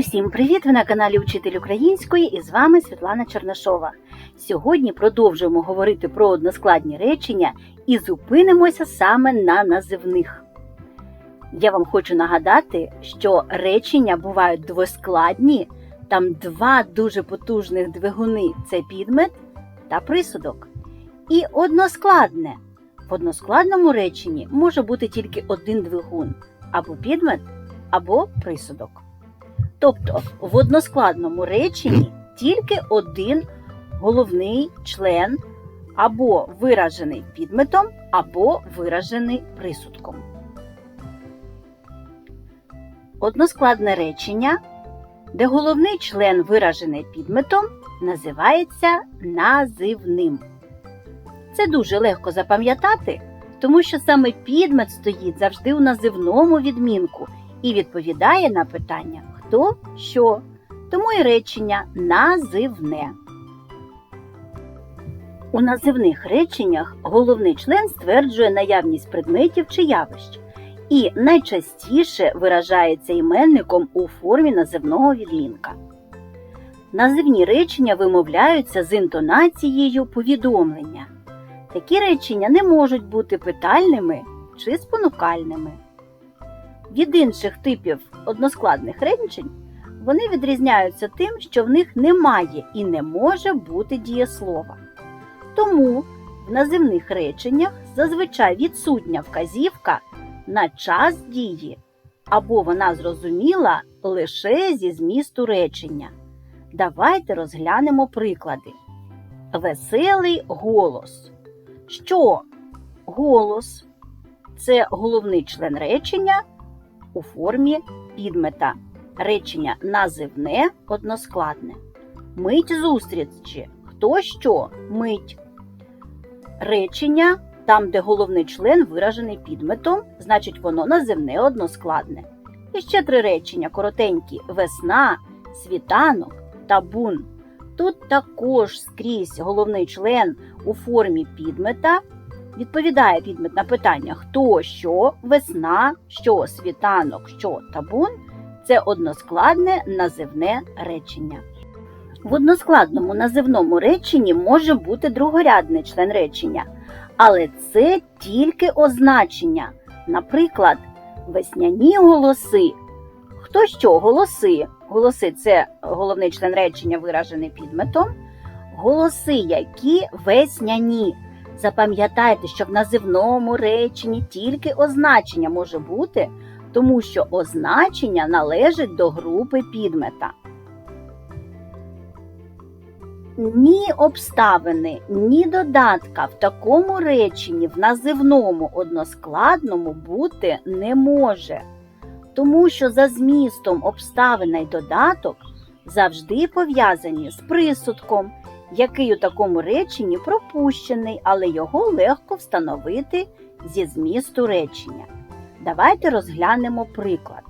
Усім привіт! Ви на каналі Учитель Української і з вами Світлана Чернашова. Сьогодні продовжуємо говорити про односкладні речення і зупинимося саме на називних. Я вам хочу нагадати, що речення бувають двоскладні, там два дуже потужних двигуни це підмет та присудок. І односкладне. В односкладному реченні може бути тільки один двигун або підмет, або присудок. Тобто в односкладному реченні тільки один головний член або виражений підметом, або виражений присудком. Односкладне речення, де головний член виражений підметом, називається називним. Це дуже легко запам'ятати, тому що саме підмет стоїть завжди у називному відмінку і відповідає на питання хто що. Тому і речення називне. У називних реченнях головний член стверджує наявність предметів чи явищ і найчастіше виражається іменником у формі називного відмінка. Називні речення вимовляються з інтонацією повідомлення. Такі речення не можуть бути питальними чи спонукальними. Від інших типів односкладних речень вони відрізняються тим, що в них немає і не може бути дієслова. Тому в називних реченнях зазвичай відсутня вказівка на час дії, або вона зрозуміла лише зі змісту речення. Давайте розглянемо приклади. Веселий голос. Що голос це головний член речення у формі підмета. Речення називне односкладне. Мить зустрічі. Хто що мить. Речення там, де головний член виражений підметом, значить воно називне односкладне. І ще три речення коротенькі: весна, світанок та бун. Тут також скрізь головний член у формі підмета відповідає підмет на питання хто що, весна, що світанок, що табун це односкладне називне речення. В односкладному називному реченні може бути другорядний член речення, але це тільки означення. Наприклад, весняні голоси. Хто що голоси? Голоси це головний член речення, виражений підметом. Голоси, які весняні. Запам'ятайте, що в називному реченні тільки означення може бути, тому що означення належить до групи підмета. Ні обставини, ні додатка в такому реченні в називному односкладному бути не може, тому що за змістом обставина й додаток завжди пов'язані з присудком, який у такому реченні пропущений, але його легко встановити зі змісту речення. Давайте розглянемо приклад.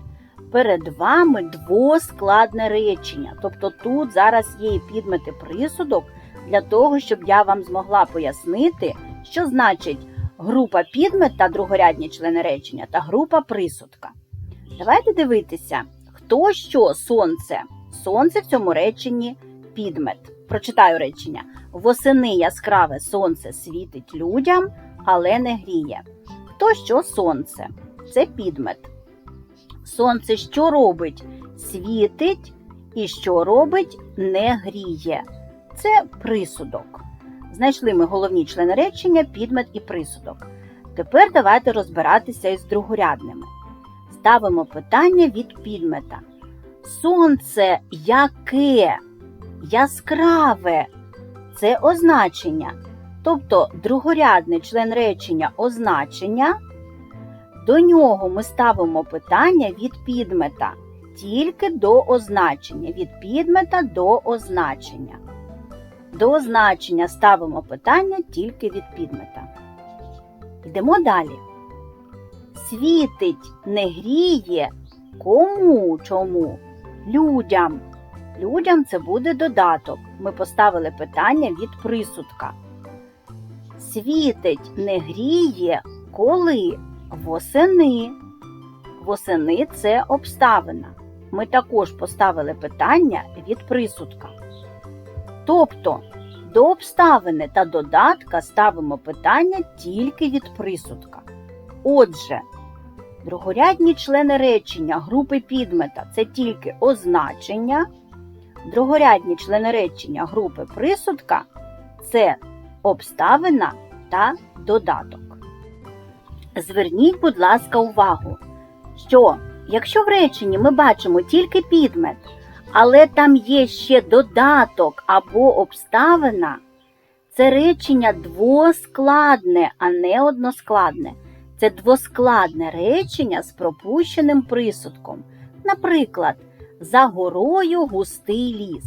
Перед вами двоскладне речення, тобто тут зараз є і підмети присудок для того, щоб я вам змогла пояснити, що значить група підмет та другорядні члени речення та група присудка. Давайте дивитися, хто що сонце. Сонце в цьому реченні підмет. Прочитаю речення. Восени яскраве сонце світить людям, але не гріє. Хто що сонце? Це підмет. Сонце що робить? Світить і що робить, не гріє. Це присудок. Знайшли ми головні члени речення, підмет і присудок. Тепер давайте розбиратися із другорядними. Ставимо питання від підмета. Сонце яке? Яскраве це означення. Тобто другорядний член речення означення. До нього ми ставимо питання від підмета, тільки до означення. Від підмета до означення. До означення ставимо питання тільки від підмета. Йдемо далі. Світить не гріє кому чому? Людям. Людям це буде додаток. Ми поставили питання від присудка. Світить не гріє коли восени. Восени це обставина. ми також поставили питання від присудка. Тобто до обставини та додатка ставимо питання тільки від присудка. Отже, другорядні члени речення групи підмета це тільки означення, другорядні члени речення групи присудка це обставина та додаток. Зверніть, будь ласка, увагу, що якщо в реченні ми бачимо тільки підмет, але там є ще додаток або обставина, це речення двоскладне, а не односкладне. Це двоскладне речення з пропущеним присудком. Наприклад, за горою густий ліс.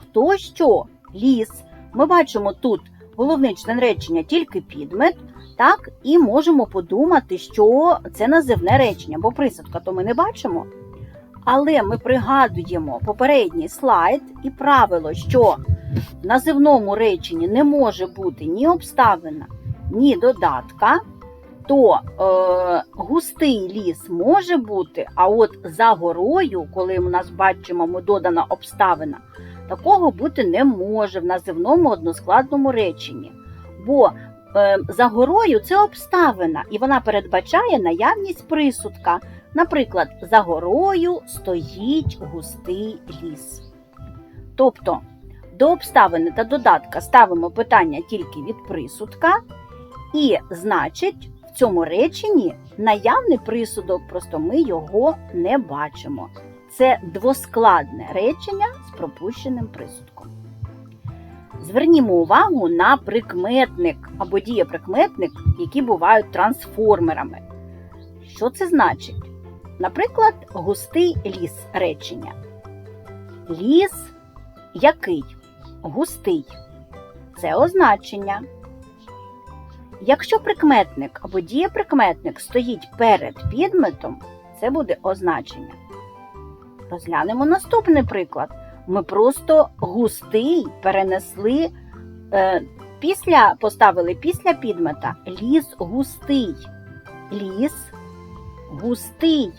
Хто що? Ліс. Ми бачимо тут головний член речення тільки підмет, так, і можемо подумати, що це називне речення, бо присудка то ми не бачимо. Але ми пригадуємо попередній слайд і правило, що в називному реченні не може бути ні обставина, ні додатка, то е, густий ліс може бути, а от за горою, коли у нас бачимо ми додана обставина, такого бути не може в називному односкладному реченні. Бо е, за горою це обставина, і вона передбачає наявність присудка. Наприклад, за горою стоїть густий ліс. Тобто до обставини та додатка ставимо питання тільки від присудка, і значить, в цьому реченні наявний присудок, просто ми його не бачимо. Це двоскладне речення з пропущеним присудком. Звернімо увагу на прикметник або дієприкметник, які бувають трансформерами. Що це значить? Наприклад, густий ліс речення. Ліс який? Густий. Це означення. Якщо прикметник або дієприкметник стоїть перед підметом, це буде означення. Розглянемо наступний приклад. Ми просто густий перенесли е, після, поставили після підмета ліс густий. Ліс густий.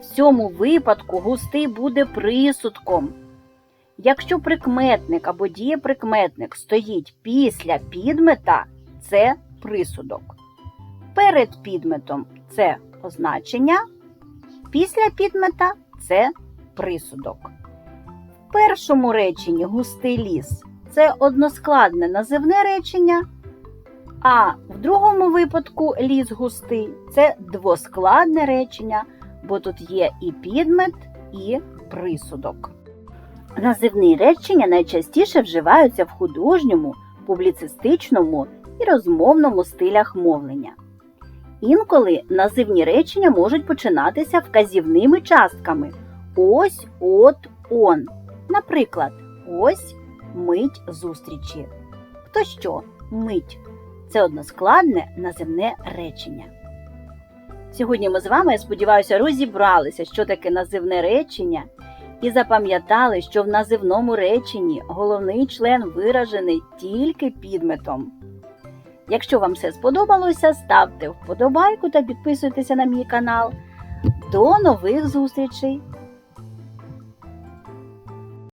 В цьому випадку густий буде присудком. Якщо прикметник або дієприкметник стоїть після підмета, це присудок. Перед підметом це означення, після підмета це присудок. В першому реченні густий ліс це односкладне називне речення, а в другому випадку ліс густий це двоскладне речення, бо тут є і підмет, і присудок. Називні речення найчастіше вживаються в художньому, публіцистичному і розмовному стилях мовлення. Інколи називні речення можуть починатися вказівними частками ось, от, он. Наприклад, ось мить зустрічі. Хто що? Мить це односкладне називне речення. Сьогодні ми з вами, я сподіваюся, розібралися, що таке називне речення, і запам'ятали, що в називному реченні головний член виражений тільки підметом. Якщо вам все сподобалося, ставте вподобайку та підписуйтеся на мій канал. До нових зустрічей!